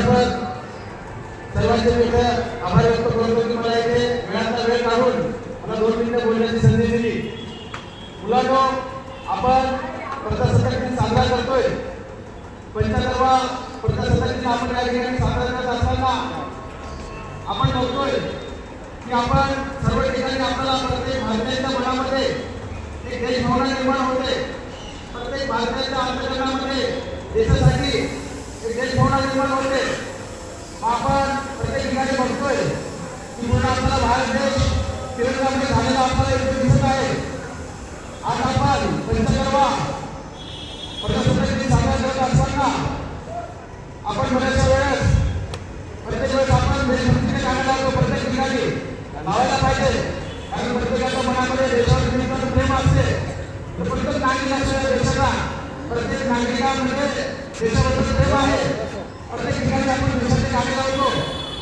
प्राध्यापक सर्वांचे मी इथं आभार व्यक्त करतो की मला इथे वेळाचा वेळ काढून मला दोन मिनिटं बोलण्याची संधी दिली. मुलांनो आपण प्रजासत्ताक दिन साजरा करतोय. पंचाहत्तरवा प्रजासत्ताक दिन आपण या ठिकाणी साजरा करत असताना आपण बघतोय की आपण सर्व ठिकाणी आपल्याला प्रत्येक भारतीयांच्या मनामध्ये एक देशभावना निर्माण होते. प्रत्येक भारतीयांच्या अंतकरणामध्ये देशासाठी एक देशभावना निर्माण होते. आपण प्रत्येक ठिकाणी बघतोय की पूर्ण आपला भारत देश तिरंगामध्ये झालेला आपल्याला इथे दिसत आहे. आज आपण पंचकर्मा प्रजासत्ताक दिन साजरा करत असताना आपण बऱ्याचशा वेळेस प्रत्येक वेळेस आपण देशभक्तीने गाणं लावतो प्रत्येक ठिकाणी. लावायला पाहिजे. कारण प्रत्येकाच्या मनामध्ये देशावर निमित्तानं प्रेम असते. प्रत्येक नागरिक असलेल्या देशाला प्रत्येक नागरिकांमध्ये देशाबद्दल प्रेम आहे प्रत्येक ठिकाणी आपण देशाचे गाणे लावतो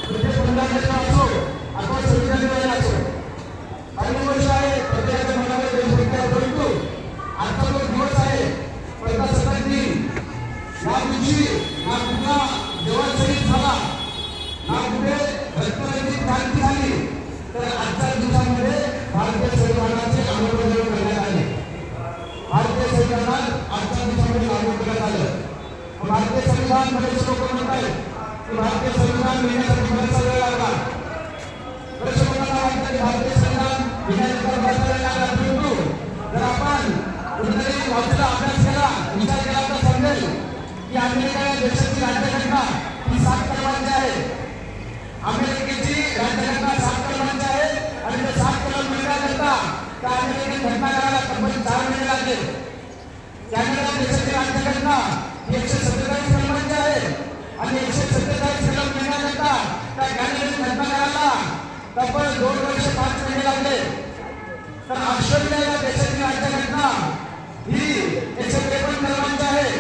प्रत्येक असो संविधान असो काही वर्ष आहे प्रत्येकाच्या मनामध्ये देशभक्ती परंतु आजचा जो दिवस आहे प्रजासत्ताक दिन या दिवशी हा कुठला झाला हा कुठे रक्तरंजित क्रांती झाली तर आजच्या दिवसामध्ये भारतीय संविधानाचे अंमलबजावणी संविधानमध्ये संविधान बरेचसे म्हणत आहेत की भारतीय संविधान लिहिण्यासाठी बराचसा वेळ लागला. बरेचसे लोकांना वाटतं की भारतीय संविधान लिहिण्यासाठी बराचसा वेळ लागला. परंतु जर आपण कुठेतरी भाषेचा अभ्यास केला विचार केला तर समजेल की अमेरिका या देशाची राज्यघटना ही सात कलमांची आहे. अमेरिकेची राज्यघटना सात कलमांची आहे आणि ते सात कलम मिळण्याकरता म्हणजे त्या अमेरिकेची घटना करायला कंपनी चार महिने लागले. त्यानंतर देशाची राज्यघटना एकशे सत्तेचाळीस आणि एकशे सत्तेचाळीस कलम मिळण्याकरता त्या कॅनडेची घटना करायला तब्बल दोन वर्ष पाच महिने लागले. तर ऑस्ट्रेलिया या देशाची राज्यघटना ही एकशे त्रेपन्न कलमांची आहे.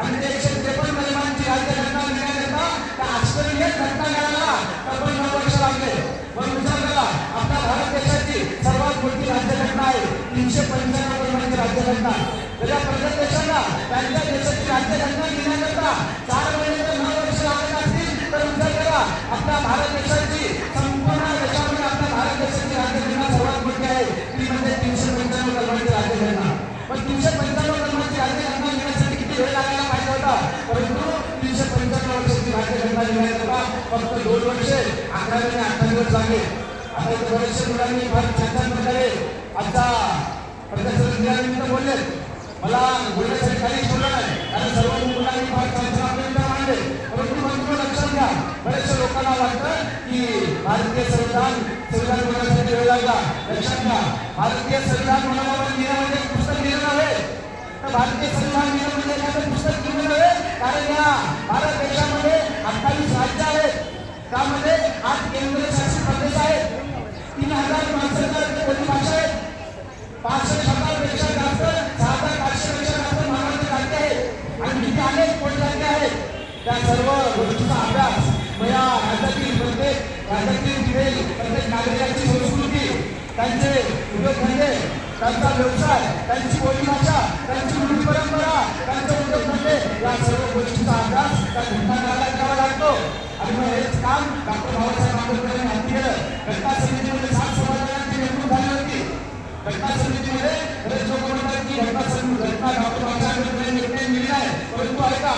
आणि ते एकशे त्रेपन्न कलमांची राज्यघटना लिहिण्याकरता त्या ऑस्ट्रेलियात घटना करायला तब्बल नऊ वर्ष लागले. पण विचार करा आपल्या भारत देशाची सर्वात मोठी राज्यघटना आहे. तीनशे पंच्याण्णव कलमांची राज्यघटना. तर या प्रत्येक देशाला त्यांच्या देशाची राज्यघटना लिहिण्याकरता फक्त दोन वर्ष अकरा आणि अठरा दिवस लागले आता इथे बरेचसे मुलांनी फार छान छान प्रकारे आजचा प्रदर्शन दिल्यानिमित्त बोलले मला बोलण्यासाठी काहीच बोललं नाही कारण सर्व मुलांनी फार छान छान आपले विचार मांडले परंतु मात्र लक्षात घ्या बरेचशा लोकांना वाटतं की भारतीय संविधान संविधान बनवण्यासाठी वेळ लागला. लक्षात घ्या भारतीय संविधान बनवण्यावर लिहिणं म्हणजे पुस्तक लिहिलं नव्हे तर भारतीय संविधान लिहिणं एखादं पुस्तक लिहिलं नव्हे कारण या भारत देशामध्ये त्यामध्ये प्रदेश तीन हजार माणसाच्या बोली भाषा आहेत पाचशे शब्दापेक्षा जास्त सहा हजार पाचशे जास्त महाराष्ट्र राज्य आहेत आणि तिथे अनेक कोटी आहेत त्या सर्व गोष्टीचा अभ्यास या राज्यातील प्रत्येक राज्यातील जिल्हे प्रत्येक नागरिकांची संस्कृती त्यांचे उद्योगधंदे त्यांचा व्यवसाय त्यांची बोलीभाषा त्यांची रूढी परंपरा त्यांचे उद्योगधंदे या सर्व गोष्टीचा अभ्यास त्या घटनाकाराला करावा आणि मग हेच काम डॉक्टर बाबासाहेब हाती केलं घटना समितीमध्ये सात समाजाची नेमणूक झाली होती. घटना समितीमध्ये की घटना समिती घटना डॉक्टर बाबासाहेब आंबेडकर यांनी आहे. परंतु ऐका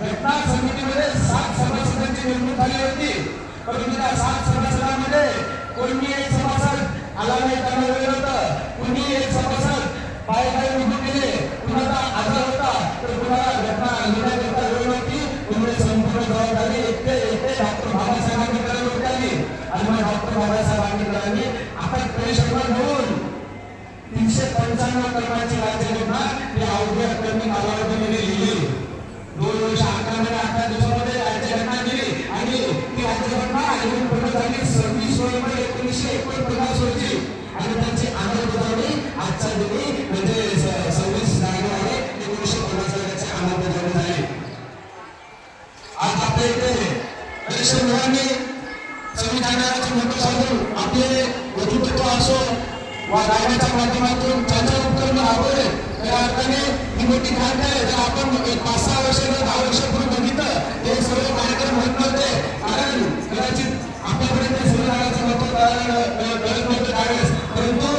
घटना समितीमध्ये सात सभासदांची नेमणूक झाली होती. परंतु त्या सात सभासदांमध्ये कोणी एक सभासद आला नाही त्यांना वेळ होतं. कुणी एक सभासद पाय पाय निघून गेले होता तर कुणाला घटना शंभर दोन. घेऊन तीनशे पंच्याण्णव कलमाची राज्यघटना ही अवघ्या कमी कालावधीमध्ये लिहिली. दोन वर्ष अकरा महिने अकरा दिवसामध्ये राज्यघटना दिली आणि ती राज्यघटना अजून पूर्ण झाली सव्वीस नोव्हेंबर एकोणीसशे एकोणपन्नास रोजी. आणि त्यांची अंमलबजावणी आजच्या दिनी म्हणजे सव्वीस जानेवारी एकोणीसशे पन्नास त्याची अंमलबजावणी झाली. आज आपल्या इथे बरेचशे मुलांनी संविधानाची महत्त्व सांगून आपले वधुत्व असो वा माध्यमातून चर्चा उपकरण आवडले त्या अर्थाने ही मोठी घाट आहे जर आपण एक पाच सहा वर्ष किंवा दहा वर्षापूर्वी बघितलं ते सर्व कार्यक्रम होत नव्हते कारण कदाचित आपल्याकडे ते संविधानाचं महत्त्व कळत नव्हतं त्यावेळेस परंतु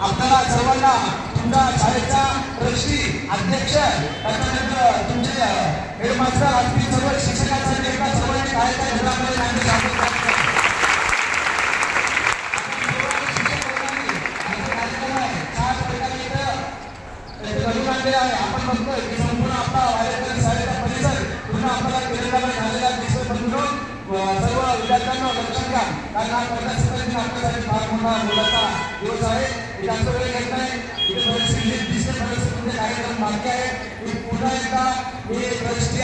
आपल्याला सर्वांना तुमच्या शाळेचा ट्रस्टी अध्यक्ष त्याच्यानंतर तुमचे हेडमास्टर असतील सर्व शिक्षकांसाठी एका सर्वांनी काय काय विद्यार्थ्यांना लक्ष द्या कारण हा प्रजासत्ताक आपल्यासाठी फार मोठा मोलाचा दिवस आहे जास्त वेळ घेत नाही इथे बरेचसे म्हणजे कार्यक्रम बाकी आहे मी पुन्हा एकदा मी प्रश्न